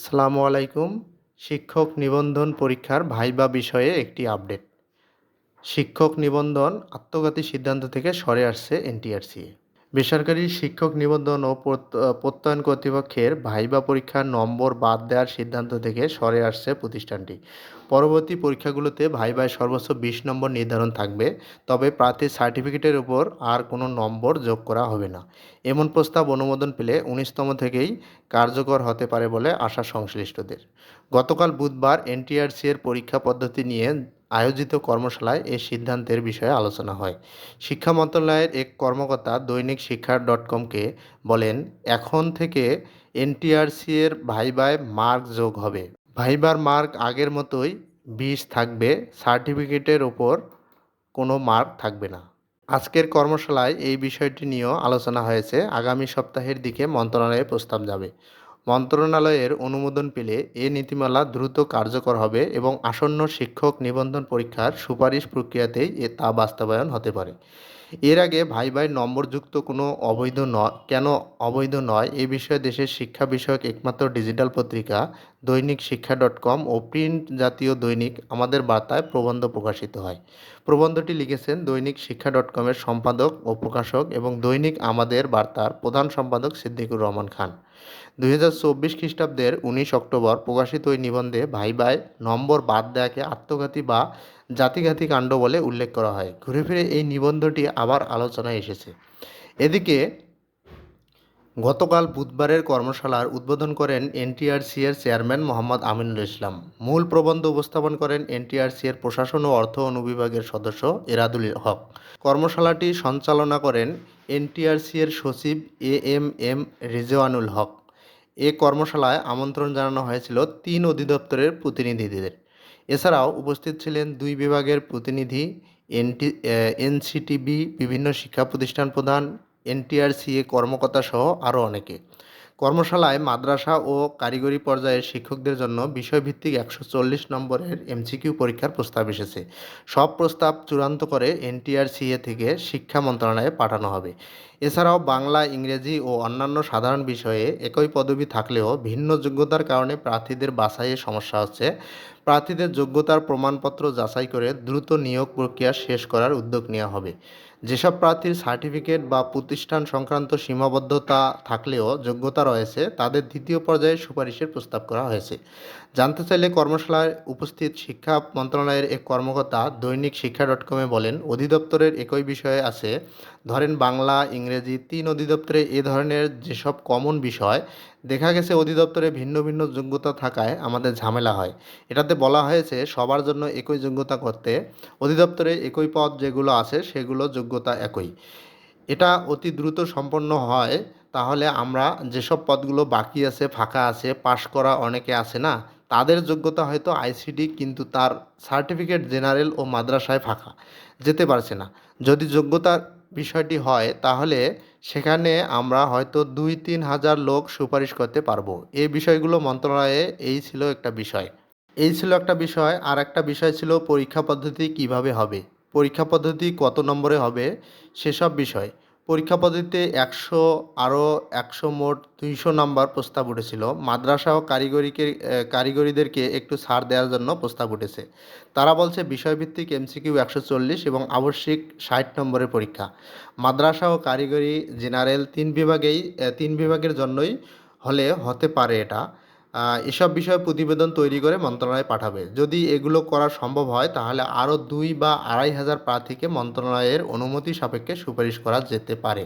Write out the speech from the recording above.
আসসালামু আলাইকুম। শিক্ষক নিবন্ধন পরীক্ষার ভাইবা বিষয়ে একটি আপডেট। শিক্ষক নিবন্ধন আত্মঘাতী সিদ্ধান্ত থেকে সরে আসছে এনটিআরসি বেসরকারি শিক্ষক নিবন্ধন ও প্রত্যয়ন কর্তৃপক্ষের ভাইবা পরীক্ষার নম্বর বাদ দেওয়ার সিদ্ধান্ত থেকে সরে আসছে প্রতিষ্ঠানটি। পরবর্তী পরীক্ষাগুলোতে ভাইবায় সর্বোচ্চ বিশ নম্বর নির্ধারণ থাকবে, তবে প্রার্থীর সার্টিফিকেটের উপর আর কোনো নম্বর যোগ করা হবে না। এমন প্রস্তাব অনুমোদন পেলে উনিশতম থেকেই কার্যকর হতে পারে বলে আশা সংশ্লিষ্টদের। গতকাল বুধবার এনটিআরসি এর পরীক্ষা পদ্ধতি নিয়ে আয়োজিত কর্মশালায় এই সিদ্ধান্তের বিষয়ে আলোচনা হয়। শিক্ষা মন্ত্রণালয়ের এক কর্মকর্তা দৈনিক শিক্ষা ডট কমকে বলেন, এখন থেকে এনটিআরসি এর ভাইবায় মার্ক যোগ হবে। ভাইবার মার্ক আগের মতোই বিশ থাকবে, সার্টিফিকেটের ওপর কোনো মার্ক থাকবে না। আজকের কর্মশালায় এই বিষয়টি নিয়েও আলোচনা হয়েছে। আগামী সপ্তাহের দিকে মন্ত্রণালয়ে প্রস্তাব যাবে। মন্ত্রণালয়ের অনুমোদন পেলে এ নীতিমালা দ্রুত কার্যকর হবে এবং আসন্ন শিক্ষক নিবন্ধন পরীক্ষার সুপারিশ প্রক্রিয়াতেই এ তা বাস্তবায়ন হতে পারে। এর আগে ভাই ভাই নম্বরযুক্ত কোনো অবৈধ নয় কেন অবৈধ নয় এ বিষয়ে দেশের শিক্ষা বিষয়ক একমাত্র ডিজিটাল পত্রিকা দৈনিক শিক্ষা ডট কম ও প্রিন্ট জাতীয় দৈনিক আমাদের বার্তায় প্রবন্ধ প্রকাশিত হয়। প্রবন্ধটি লিখেছেন দৈনিক শিক্ষা ডট কমের সম্পাদক ও প্রকাশক এবং দৈনিক আমাদের বার্তার প্রধান সম্পাদক সিদ্দিকুর রহমান খান। দুই হাজার চব্বিশ খ্রিস্টাব্দের উনিশ অক্টোবর প্রকাশিত ওই নিবন্ধে ভাই ভাই নম্বর বাদ দেয়াকে আত্মঘাতী বা জাতিঘাতী কাণ্ড বলে উল্লেখ করা হয়। ঘুরে ফিরে এই নিবন্ধটি আবার আলোচনায় এসেছে। এদিকে গতকাল বুধবারের কর্মশালার উদ্বোধন করেন এনটিআরসি এর চেয়ারম্যান মোহাম্মদ আমিনুল ইসলাম। মূল প্রবন্ধ উপস্থাপন করেন এনটিআরসি এর প্রশাসন ও অর্থ অনুবিভাগের সদস্য এরাদুল হক। কর্মশালাটি সঞ্চালনা করেন এনটিআরসি এর সচিব A M M Rizwanul Haq. এ কর্মশালায় আমন্ত্রণ জানানো হয়েছিল তিন অধিদপ্তরের প্রতিনিধিদের। এছাড়াও উপস্থিত ছিলেন দুই বিভাগের প্রতিনিধি, এনটি এনসিটিবি, বিভিন্ন শিক্ষা প্রতিষ্ঠান প্রধান, এনটিআরসিএ কর্মকর্তা সহ আরও অনেকে। কর্মশালায় মাদ্রাসা ও কারিগরি পর্যায়ের শিক্ষকদের জন্য বিষয়ভিত্তিক একশো চল্লিশ নম্বরের এমসিকিউ পরীক্ষার প্রস্তাব এসেছে। সব প্রস্তাব চূড়ান্ত করে এনটিআরসিএ থেকে শিক্ষা মন্ত্রণালয়ে পাঠানো হবে। এছাড়াও বাংলা, ইংরেজি ও অন্যান্য সাধারণ বিষয়ে একই পদবি থাকলেও ভিন্ন যোগ্যতার কারণে প্রার্থীদের বাছাইয়ে সমস্যা হচ্ছে। প্রার্থীদের যোগ্যতার প্রমাণপত্র যাচাই করে দ্রুত নিয়োগ প্রক্রিয়া শেষ করার উদ্যোগ নেওয়া হবে। যেসব প্রার্থীর সার্টিফিকেট বা প্রতিষ্ঠান সংক্রান্ত সীমাবদ্ধতা থাকলেও যোগ্যতা রয়েছে, তাদের দ্বিতীয় পর্যায়ে সুপারিশের প্রস্তাব করা হয়েছে। জানতে চাইলে কর্মশালায় উপস্থিত শিক্ষা মন্ত্রণালয়ের এক কর্মকর্তা দৈনিক শিক্ষা ডট কমে বলেন, অধিদপ্তরের একই বিষয়ে আছে। ধরেন বাংলা, ইংরেজি তিন অধিদপ্তরে এ ধরনের যেসব কমন বিষয়, দেখা গেছে অধিদপ্তরে ভিন্ন ভিন্ন যোগ্যতা থাকায় আমাদের ঝামেলা হয়। এটাতে বলা হয়েছে, সবার জন্য একই যোগ্যতা করতে অধিদপ্তরে একই পদ যেগুলো আছে সেগুলো যোগ্যতা একই। এটা অতি দ্রুত সম্পন্ন হয়, তাহলে আমরা যেসব পদগুলো বাকি আছে, ফাঁকা আছে, পাশ করা অনেকে আছে না, তাদের যোগ্যতা হয়তো আইসিডি, কিন্তু তার সার্টিফিকেট জেনারেল ও মাদ্রাসায় ফাঁকা, যেতে পারছে না। যদি যোগ্যতার বিষয়টি হয়, তাহলে সেখানে আমরা হয়তো দুই তিন হাজার লোক সুপারিশ করতে পারব। এই বিষয়গুলো মন্ত্রণালয়ে, এই ছিল একটা বিষয়। এই ছিল একটা বিষয়, আর একটা বিষয় ছিল পরীক্ষা পদ্ধতি কীভাবে হবে। পরীক্ষা পদ্ধতি কত নম্বরে হবে সেসব বিষয়। পরীক্ষা পদ্ধতিতে একশো, আরও একশো মোট দুইশো নাম্বার প্রস্তাব উঠেছিল। মাদ্রাসা ও কারিগরিকে কারিগরিদেরকে একটু ছাড় দেওয়ার জন্য প্রস্তাব উঠেছে। তারা বলছে, বিষয়ভিত্তিক এমসিকিউ একশো চল্লিশ এবং আবশ্যিক ষাট নম্বরের পরীক্ষা। মাদ্রাসা ও কারিগরি জেনারেল তিন বিভাগেই তিন বিভাগের জন্যই হলে হতে পারে এটা। এসব বিষয়ে প্রতিবেদন তৈরি করে মন্ত্রণালয়ে পাঠাবে। যদি এগুলো করা সম্ভব হয়, তাহলে আরও দুই বা আড়াই হাজার প্রার্থীকে মন্ত্রণালয়ের অনুমতি সাপেক্ষে সুপারিশ করা যেতে পারে।